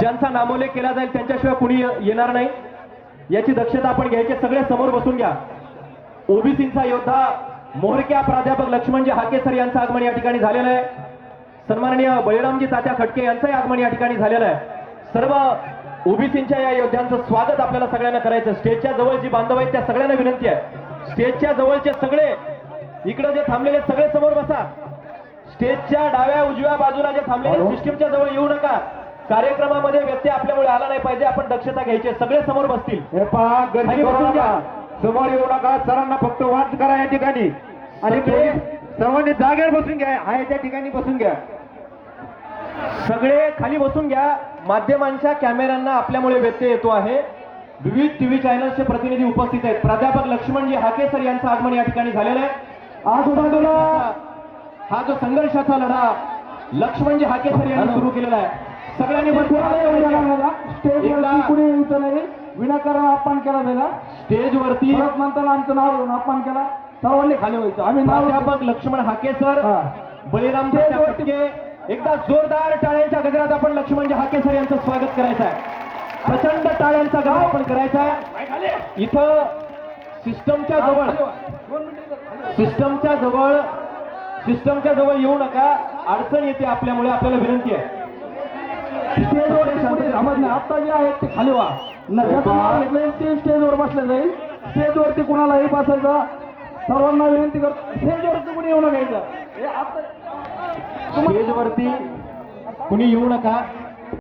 ज्यांचा नामोल्लेख केला जाईल त्यांच्याशिवाय कुणी येणार नाही. याची दक्षता आपण घ्यायची सगळे समोर बसून घ्या. ओबीसीचा योद्धा मोहरक्या प्राध्यापक लक्ष्मणजी हाके सर यांचं आगमन या ठिकाणी झालेलं आहे. सन्माननीय बळीरामजी तात्या खटके यांचंही आगमन या ठिकाणी झालेलं आहे. सर्व ओबीसीच्या या योद्ध्यांचं स्वागत आपल्याला सगळ्यांना करायचं स्टेजच्या जवळ जी बांधव आहेत त्या सगळ्यांना विनंती आहे. स्टेजच्या जवळचे सगळे इकडे जे थांबलेले सगळे समोर बसा. स्टेजच्या डाव्या उजव्या बाजूला जे थांबलेले सिस्टीमच्या जवळ येऊ नका. कार्यक्रमामध्ये व्यत्यय आपल्यामुळे आला नाही पाहिजे. आपण दक्षता घ्यायची. सगळे समोर बसतील. हे पहा गर्दी करू. नका. समोर येऊ नका. सरांना फक्त वाच करा या ठिकाणी. आणि सर्वांनी जागेवर बसून घ्या. आहे त्या ठिकाणी बसून घ्या. सगळे खाली बसून घ्या. माध्यमांच्या कॅमेऱ्यांना आपल्यामुळे व्यत्यय येतो आहे. विविध टीव्ही चॅनल्सचे प्रतिनिधी उपस्थित आहेत. प्राध्यापक लक्ष्मणजी हाके सर यांचं आगमन या ठिकाणी झालेलं आहे. आजूबाजूला हा जो संघर्षाचा लढा लक्ष्मणजी हाके सर यांनी सुरू केलेला आहे. सगळ्यांनी स्टेजवरती कुणी यायचं नाही. विनाकारण अपमान केला जाईल स्टेजवरती नंतर आमचं नाव अपमान केला. सर्वांनी खाली व्हायचं. आम्ही नाव लक्ष्मण हाके सर. बळीराम एकदा जोरदार टाळ्यांच्या गजरात आपण लक्ष्मणजी हाके सर यांचं स्वागत करायचं आहे. प्रचंड टाळ्यांचा गजर आपण करायचा आहे. इथं सिस्टमच्या जवळ सिस्टमच्या जवळ सिस्टमच्या जवळ येऊ नका. अडचण येते आपल्यामुळे. आपल्याला विनंती आहे. स्टेजवर थांबत नाही. आता जे आहेत ते खाली व्हा. न- ते स्टेजवर बसले जाईल. स्टेजवरती कुणालाही बसायचं. सर्वांना विनंती करतो स्टेजवरती कुणी येऊ नका आता- स्टेजवरती कुणी येऊ नका.